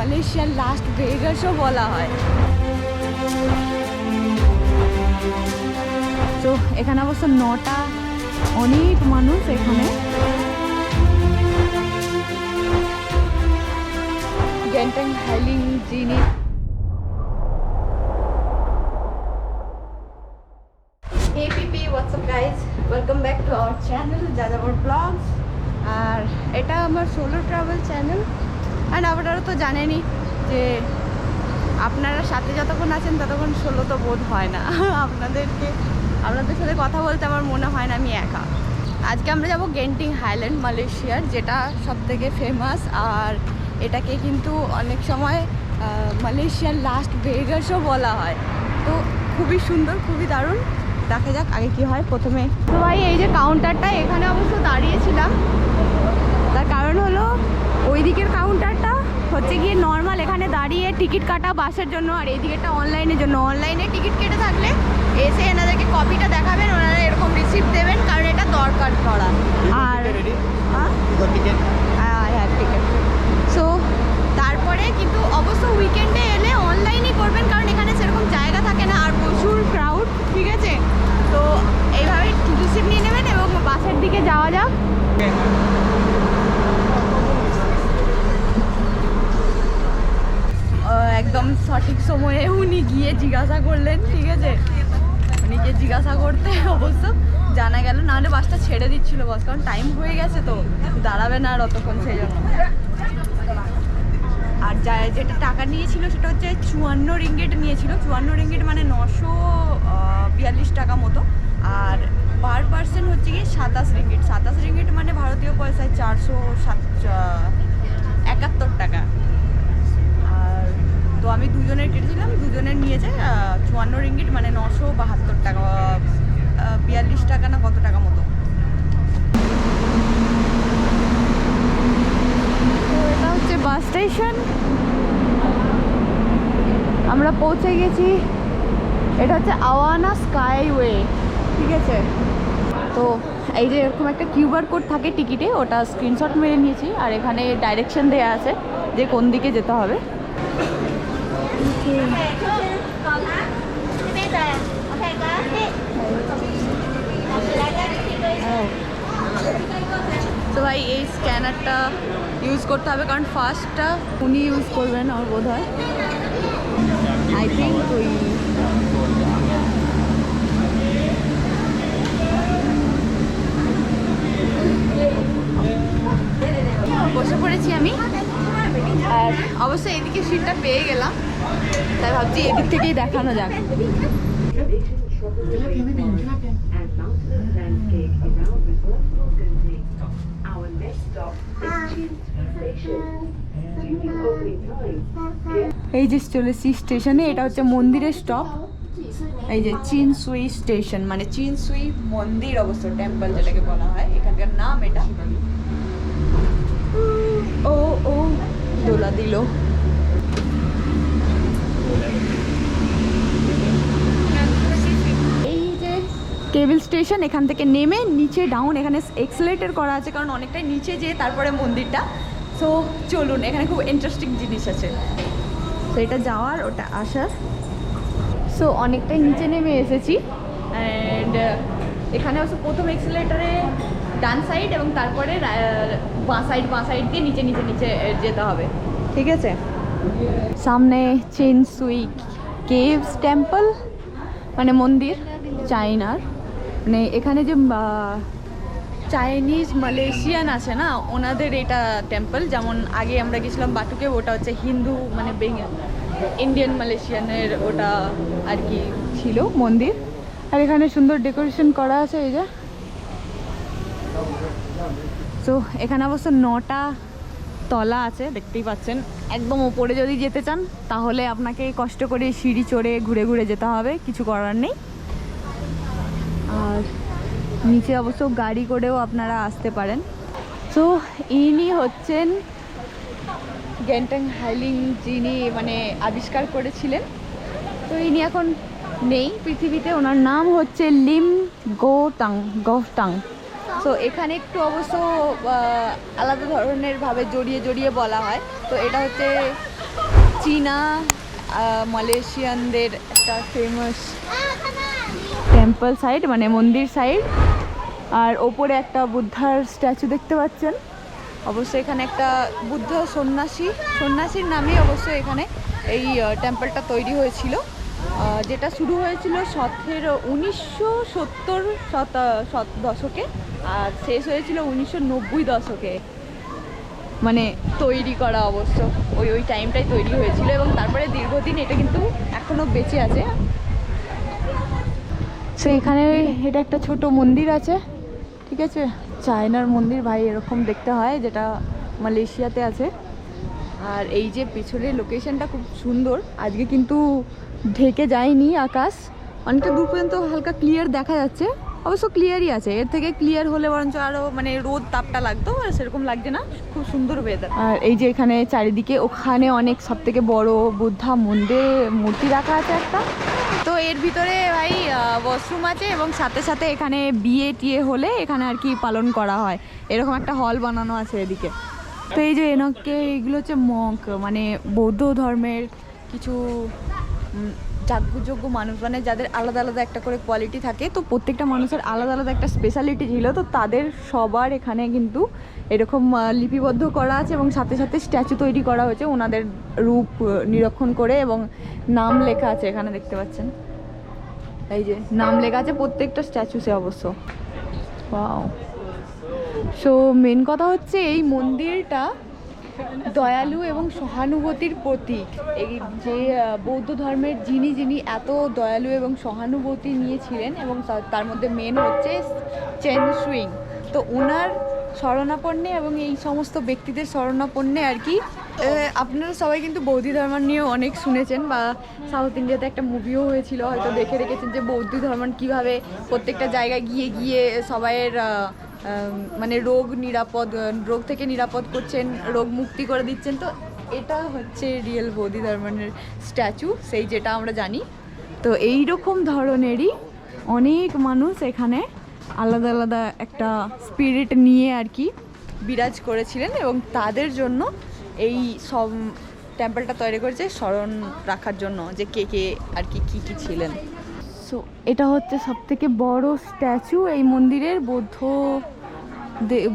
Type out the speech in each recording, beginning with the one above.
মালয়েশিয়ার লাস্ট ভেগাসও বলা হয়। তো এখানে অবশ্য নটা অনেক মানুষ এখানে। back to our Jajabor blogs আর এটা আমার সোলো ট্রাভেল চ্যানেল অ্যান্ড আপনারা তো জানেনই যে আপনারা সাথে যতক্ষণ আছেন ততক্ষণ ষোলো তো বোধ হয় না। আপনাদেরকে, আপনাদের সাথে কথা বলতে আমার মনে হয় না আমি একা। আজকে আমরা যাব গেন্টিং হাইল্যান্ড মালয়েশিয়ার যেটা সব থেকে ফেমাস আর এটাকে কিন্তু অনেক সময় মালয়েশিয়ার লাস্ট ভেগাসও বলা হয়। তো খুবই সুন্দর, খুবই দারুণ। দেখা যাক আগে কি হয় প্রথমে। তো ভাই, এই যে কাউন্টারটা এখানে অবশ্য দাঁড়িয়েছিলাম। তার কারণ হলো ওই দিকের কাউন্টারটা হচ্ছে গিয়ে নর্মাল এখানে দাঁড়িয়ে টিকিট কাটা বাসের জন্য আর এই দিকেরটা অনলাইনের জন্য। অনলাইনে টিকিট কেটে থাকলে এসে এনাদেরকে কপিটা দেখাবেন ওনারা এরকম রিসিপ্ট দেবেন কারণ এটা দরকার করা আর হ্যাঁ? হ্যাঁ হ্যাঁ সো তারপরে কিন্তু অবশ্য উইকেন্ডে এলে অনলাইনই করবেন কারণ এখানে সেরকম জায়গা থাকে না আর প্রচুর ক্রাউড ঠিক আছে? তো এইভাবে রিসিপ্ট নিয়ে নেবেন এবং বাসের দিকে যাওয়া যাক। সঠিক সময়ে উনি গিয়ে জিজ্ঞাসা করলেন, ঠিক আছে? উনি গিয়ে জিজ্ঞাসা করতে অবশ্য জানা গেল নাহলে বাসটা ছেড়ে দিচ্ছিল বাস কারণ টাইম হয়ে গেছে তো, দাঁড়াবে না আর অতক্ষণ সেই জন্য। আর যা যেটা টাকা নিয়েছিল সেটা হচ্ছে চুয়ান্ন রিঙ্গেট নিয়েছিল। চুয়ান্ন রিঙ্গেট মানে নশো বিয়াল্লিশ টাকা মতো। আর পার পার্সন হচ্ছে গিয়ে সাতাশ রিঙ্গিট। সাতাশ রিঙ্গিট মানে ভারতীয় পয়সায় চারশো সাত একাত্তর টাকা। তো আমি দুজনের কেটেছিলাম দুজনের নিয়েছে চুয়ান্ন রিঙ্গিট মানে নশো বাহাত্তর টাকা বিয়াল্লিশ টাকা না কত টাকা মতো। তো এটা হচ্ছে বাস স্টেশন। আমরা পৌঁছে গেছি। এটা হচ্ছে আওয়ানা স্কাইওয়ে। ঠিক আছে। তো এই যে এরকম একটা কিউআর কোড থাকে টিকিটে ওটা স্ক্রিনশট মেরে নিয়েছি আর এখানে ডাইরেকশন দেওয়া আছে যে কোন দিকে যেতে হবে। তো ভাই, এই স্ক্যানারটা ইউজ করতে হবে, কারণ ফার্স্টটা উনি ইউজ করবেন আমার বোধ হয় আই থিঙ্ক ওই বসে পড়েছি আমি। আর অবশ্যই এদিকে সিটটা পেয়ে গেলাম। তাই ভাবছি এদিক থেকেই দেখানো যাক। এই যে চলেছি স্টেশনে, এটা হচ্ছে মন্দিরের স্টপ এই যে চিন সুই স্টেশন মানে চিন সুই মন্দির অবশ্য টেম্পল যেটাকে বলা হয়, এখানকার নাম এটা। ও ও, দোলা দিল। কেবল স্টেশন এখান থেকে নেমে নিচে ডাউন এখানে এক্সেলেটার করা আছে, কারণ অনেকটাই নিচে যেয়ে তারপরে মন্দিরটা। সো চলুন, এখানে খুব ইন্টারেস্টিং জিনিস আছে। তো এটা যাওয়ার, ওটা আসার। সো অনেকটাই নিচে নেমে এসেছি। অ্যান্ড এখানে অবশ্য প্রথম এক্সেলেটারে ডান সাইড এবং তারপরে বাঁ সাইড বাঁ সাইড দিয়ে নিচে নিচে নিচে যেতে হবে। ঠিক আছে? সামনে চেন সুই কেভস টেম্পল মানে মন্দির চাইনার মানে এখানে যে চাইনিজ মালয়েশিয়ান আছে না, ওনাদের এটা টেম্পল যেমন আগে আমরা গেছিলাম বাটুকে, ওটা হচ্ছে হিন্দু মানে ইন্ডিয়ান মালয়েশিয়ানের ওটা আর কি ছিল মন্দির। আর এখানে সুন্দর ডেকোরেশন করা আছে এই যে। তো এখানে অবশ্য নটা তলা আছে, দেখতেই পাচ্ছেন। একদম ওপরে যদি যেতে চান, তাহলে আপনাকে কষ্ট করে সিঁড়ি চড়ে ঘুরে ঘুরে যেতে হবে, কিছু করার নেই। আর নিচে অবশ্য গাড়ি করেও আপনারা আসতে পারেন। তো ইনি হচ্ছেন গ্যান্টাং হাইলিং যিনি মানে আবিষ্কার করেছিলেন। তো ইনি এখন নেই পৃথিবীতে, ওনার নাম হচ্ছে লিম গো টাং গোটাং। তো এখানে একটু অবশ্য আলাদা ধরনের ভাবে জড়িয়ে জড়িয়ে বলা হয়। তো এটা হচ্ছে চীনা মালয়েশিয়ানদের একটা ফেমাস টেম্পল সাইড মানে মন্দির সাইড আর ওপরে একটা বুদ্ধার স্ট্যাচু দেখতে পাচ্ছেন। অবশ্যই এখানে একটা বুদ্ধ সন্ন্যাসী। সন্ন্যাসীর নামেই অবশ্যই এখানে এই টেম্পলটা তৈরি হয়েছিল। যেটা শুরু হয়েছিল সতেরো, উনিশশো সত্তর শত দশকে, আর শেষ হয়েছিল উনিশশো নব্বই দশকে। মানে তৈরি করা অবশ্য, ওই ওই টাইমটাই তৈরি হয়েছিল এবং তারপরে দীর্ঘদিন এটা কিন্তু এখনও বেঁচে আছে। সো এখানে এটা একটা ছোট মন্দির আছে, ঠিক আছে? চায়নার মন্দির ভাই এরকম দেখতে হয়, যেটা মালয়েশিয়াতে আছে। আর এই যে পিছনের লোকেশনটা খুব সুন্দর। আজকে কিন্তু ঢেকে যায়নি আকাশ। অনেকটা দূর পর্যন্ত হালকা ক্লিয়ার দেখা যাচ্ছে। অবশ্য ক্লিয়ারই আছে। এর থেকে ক্লিয়ার হলে বরঞ্চ আরও মানে রোদ তাপটা লাগতো, আর সেরকম লাগছে না। খুব সুন্দর ওয়েদার আর এই যে এখানে চারিদিকে ওখানে অনেক সব থেকে বড় বুদ্ধা মন্দির, মূর্তি রাখা আছে একটা। তো এর ভিতরে ভাই ওয়াশরুম আছে এবং সাথে সাথে এখানে বিয়ে টিয়ে হলে এখানে আর কি পালন করা হয়। এরকম একটা হল বানানো আছে এদিকে। তো এই যে এনাকে এইগুলো হচ্ছে মঙ্ক মানে বৌদ্ধ ধর্মের কিছু যাজ্ঞযোগ্য মানুষ মানে যাদের আলাদা আলাদা একটা করে কোয়ালিটি থাকে, তো প্রত্যেকটা মানুষের আলাদা আলাদা একটা স্পেশালিটি ছিল, তো তাদের সবার এখানে কিন্তু এরকম লিপিবদ্ধ করা আছে এবং সাথে সাথে স্ট্যাচু তৈরি করা হয়েছে, ওনাদের রূপ নিরীক্ষণ করে এবং নাম লেখা আছে এখানে দেখতে পাচ্ছেন। এই যে নাম লেখা আছে প্রত্যেকটা স্ট্যাচুসে অবশ্য। ওয়াও সো মেন কথা হচ্ছে এই মন্দিরটা দয়ালু এবং সহানুভূতির প্রতীক। এই যে বৌদ্ধ ধর্মের যিনি যিনি এত দয়ালু এবং সহানুভূতি নিয়েছিলেন এবং তার মধ্যে মেন হচ্ছে চেন সুইং। তো ওনার শরণাপন্নে এবং এই সমস্ত ব্যক্তিদের শরণাপন্নে আর কি আপনারা সবাই কিন্তু বৌদ্ধ ধর্ম নিয়ে অনেক শুনেছেন বা সাউথ ইন্ডিয়াতে একটা মুভিও হয়েছিল, হয়তো দেখে রেখেছেন যে বৌদ্ধ ধর্ম কীভাবে প্রত্যেকটা জায়গায় গিয়ে গিয়ে সবাইয়ের মানে রোগ নিরাপদ রোগ থেকে নিরাপদ করছেন, রোগ মুক্তি করে দিচ্ছেন। তো এটা হচ্ছে রিয়েল বৌদ্ধ ধর্মের স্ট্যাচু, সেই যেটা আমরা জানি। তো এই রকম ধরনেরই অনেক মানুষ এখানে আলাদা আলাদা একটা স্পিরিট নিয়ে আর কি বিরাজ করেছিলেন এবং তাদের জন্য এই সব টেম্পলটা তৈরি করেছে, স্মরণ রাখার জন্য যে কে কে আর কি, কী কী ছিলেন। সো এটা হচ্ছে সব থেকে বড় স্ট্যাচু এই মন্দিরের। বৌদ্ধ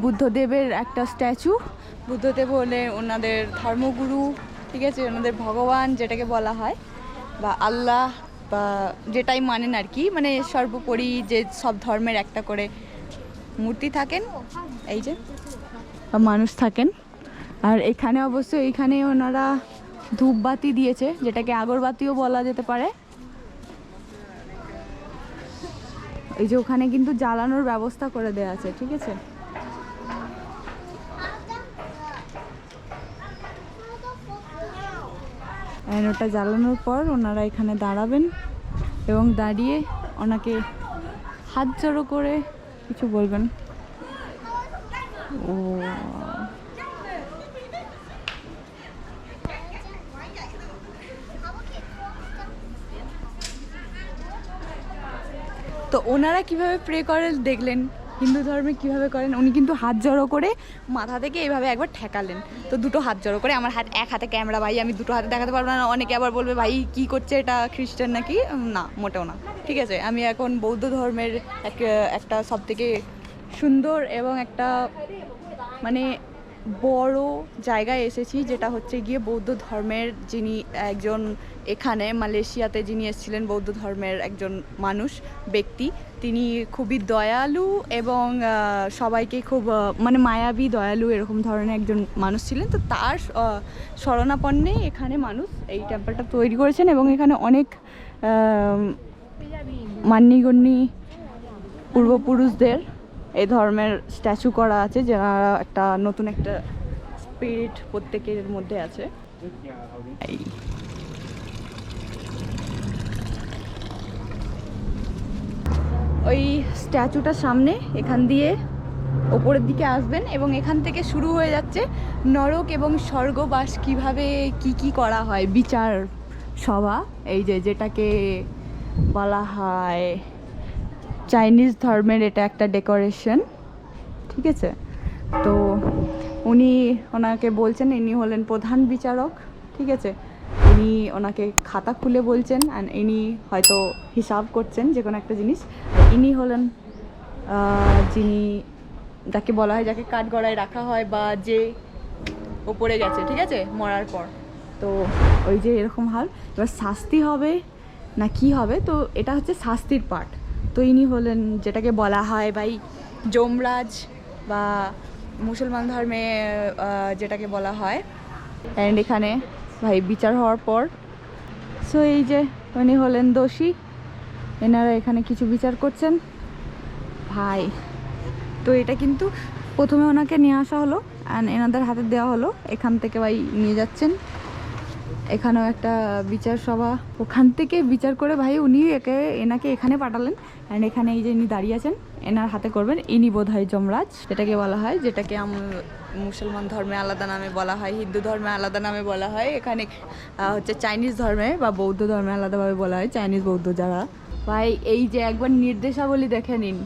বুদ্ধদেবের একটা স্ট্যাচু। বুদ্ধদেব হলে ওনাদের ধর্মগুরু, ঠিক আছে? ওনাদের ভগবান যেটাকে বলা হয়, বা আল্লাহ, বা যেটাই মানেন আর কি। মানে সর্বোপরি যে সব ধর্মের একটা করে মূর্তি থাকেন, এই যে, বা মানুষ থাকেন। আর এখানে অবশ্য এইখানে ওনারা ধূপবাতি দিয়েছে, যেটাকে আগরবাতিও বলা যেতে পারে। এই যে ওখানে কিন্তু জ্বালানোর ব্যবস্থা করে দেওয়া আছে, ঠিক আছে? ওটা জ্বালানোর পর ওনারা এখানে দাঁড়াবেন এবং দাঁড়িয়ে ওনাকে হাত জড়ো করে কিছু বলবেন। ও। তো ওনারা কীভাবে প্রে করেন দেখলেন? হিন্দু ধর্মে কীভাবে করেন? উনি কিন্তু হাত জড়ো করে মাথা থেকে এইভাবে একবার ঠেকালেন। তো দুটো হাত জড়ো করে, আমার হাত এক হাতে ক্যামেরা ভাই, আমি দুটো হাতে দেখাতে পারব না। অনেকে আবার বলবে, ভাই, কি করছে এটা? খ্রিস্টান নাকি? না, মোটেও না। ঠিক আছে, আমি এখন বৌদ্ধ ধর্মের এক, একটা সব থেকে সুন্দর এবং একটা মানে বড় জায়গায় এসেছি যেটা হচ্ছে গিয়ে বৌদ্ধ ধর্মের যিনি একজন এখানে মালয়েশিয়াতে যিনি এসেছিলেন বৌদ্ধ ধর্মের একজন মানুষ ব্যক্তি। তিনি খুবই দয়ালু এবং সবাইকে খুব মানে মায়াবী দয়ালু এরকম ধরনের একজন মানুষ ছিলেন। তো তার আহ, শরণাপন্নে এখানে মানুষ এই টেম্পলটা তৈরি করেছেন এবং এখানে অনেক মান্যিগণ্যি পূর্বপুরুষদের এই ধর্মের স্ট্যাচু করা আছে যারা একটা নতুন একটা স্পিরিট প্রত্যেকের মধ্যে আছে। ওই স্ট্যাচুটার সামনে, এখান দিয়ে ওপরের দিকে আসবেন এবং এখান থেকে শুরু হয়ে যাচ্ছে নরক এবং স্বর্গবাস কীভাবে কি কি করা হয়, বিচার সভা, এই যে যেটাকে বলা হয় চাইনিজ ধর্মের এটা একটা ডেকোরেশন, ঠিক আছে? তো উনি ওনাকে বলছেন, ইনি হলেন প্রধান বিচারক, ঠিক আছে? ইনি ওনাকে খাতা খুলে বলছেন অ্যান্ড ইনি হয়তো হিসাব করছেন যে কোনো একটা জিনিস। ইনি হলেন যিনি যাকে বলা হয়, যাকে কাঠগড়ায় রাখা হয় বা যে ওপরে গেছে, ঠিক আছে? মরার পর। তো ওই যে এরকম হাল। এবার শাস্তি হবে না কি হবে? তো এটা হচ্ছে শাস্তির পার্ট তো ইনি হলেন যেটাকে বলা হয় ভাই যমরাজ বা মুসলমান ধর্মে যেটাকে বলা হয়। অ্যান্ড এখানে ভাই বিচার হওয়ার পর সো এই যে উনি হলেন দোষী, এনারা এখানে কিছু বিচার করছেন। ভাই, তো এটা কিন্তু প্রথমে ওনাকে নিয়ে আসা হলো অ্যান্ড এনাদের হাতে দেওয়া হলো। এখান থেকে ভাই নিয়ে যাচ্ছেন। এখানেও একটা বিচার সভা। ওখান থেকে বিচার করে ভাই উনি একে, এনাকে এখানে পাঠালেন। অ্যান্ড এখানে এই যে ইনি দাঁড়িয়ে আছেন, এনার হাতে করবেন ইনি বোধ হয় যমরাজ। এটাকে বলা হয়, যেটাকে মুসলমান ধর্মে আলাদা নামে বলা হয়, হিন্দু ধর্মে আলাদা নামে বলা হয়, এখানে হচ্ছে চাইনিজ ধর্মে বা বৌদ্ধ ধর্মে আলাদাভাবে বলা হয়, চাইনিজ বৌদ্ধ যারা। ভাই, এই যে একবার নির্দেশাবলী দেখে নিন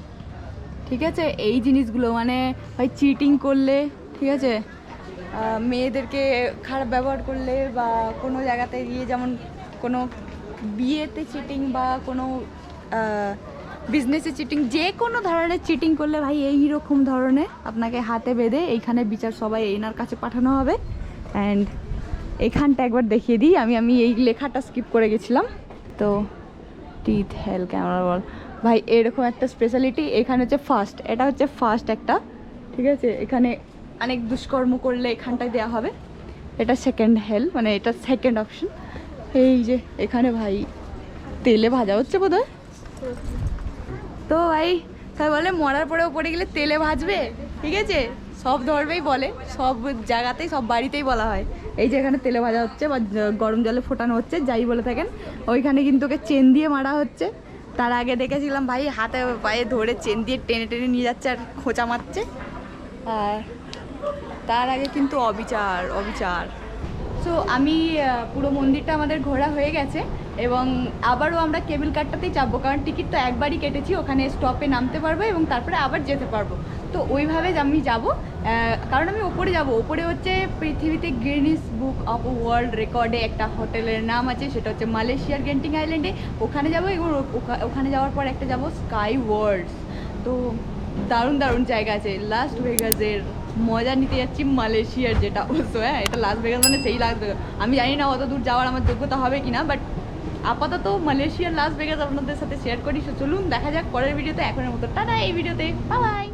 ঠিক আছে? এই জিনিসগুলো মানে ভাই চিটিং করলে, ঠিক আছে? মেয়েদেরকে খারাপ ব্যবহার করলে বা কোনো জায়গাতে গিয়ে যেমন কোনো বিয়েতে চিটিং বা কোনো বিজনেসে চিটিং যে কোনো ধরনের চিটিং করলে ভাই এই রকম ধরনের আপনাকে হাতে বেঁধে এইখানে বিচার সবাই এনার কাছে পাঠানো হবে। অ্যান্ড এখানটা একবার দেখিয়ে দিই, আমি আমি এই লেখাটা স্কিপ করে গেছিলাম। তো টিথ হেল ক্যামেরা বল ভাই, এরকম একটা স্পেশালিটি এখানে হচ্ছে ফার্স্ট এটা হচ্ছে ফার্স্ট একটা, ঠিক আছে? এখানে অনেক দুষ্কর্ম করলে এখানটায় দেওয়া হবে। এটা সেকেন্ড হেল মানে এটা সেকেন্ড অপশন এই যে, এখানে ভাই তেলে ভাজা হচ্ছে বোধ তো ভাই তাই বলে মরার পরেও পড়ে গেলে তেলে ভাজবে? ঠিক আছে? সব ধর্মেই বলে, সব জায়গাতেই, সব বাড়িতেই বলা হয়। এই যে এখানে তেলে ভাজা হচ্ছে বা গরম জলে ফোটানো হচ্ছে, যাই বলে থাকেন। ওইখানে কিন্তু ওকে চেন দিয়ে মারা হচ্ছে। তার আগে দেখেছিলাম ভাই, হাতে পায়ে ধরে চেন দিয়ে টেনে টেনে নিয়ে যাচ্ছে আর খোঁচা মারছে। আর তার আগে কিন্তু অবিচার অবিচার। সো আমি পুরো মন্দিরটা আমাদের ঘোরা হয়ে গেছে এবং আবারও আমরা কেবিল কারটাতেই চাপবো। কারণ টিকিট তো একবারই কেটেছি, ওখানে স্টপে নামতে পারব এবং তারপরে আবার যেতে পারব। তো ওইভাবে আমি যাব কারণ আমি ওপরে যাব। ওপরে হচ্ছে পৃথিবীতে গ্রিনিস বুক অফ ওয়ার্ল্ড রেকর্ডে একটা হোটেলের নাম আছে, সেটা হচ্ছে মালয়েশিয়ার গেন্টিং আইল্যান্ডে ওখানে যাব এবং ওখা- ওখানে যাওয়ার পর একটা যাব স্কাই ওয়ার্ল্ডস তো দারুণ দারুণ জায়গা আছে লাস্ট ভেগাসের মজা নিতে যাচ্ছি মালয়েশিয়ার যেটা অবশ্য হ্যাঁ এটা লাস্ট ভেগাস মানে সেই লাস্ট ভেগাস আমি জানি না অত দূর যাওয়ার আমার যোগ্যতা হবে কিনা বাট আপাতত মালয়েশিয়ার লাস্ট ভেগাস আপনাদের সাথে শেয়ার করি। চলুন, দেখা যাক পরের ভিডিওতে এখনের মতো, টাটা এই ভিডিওতে বাই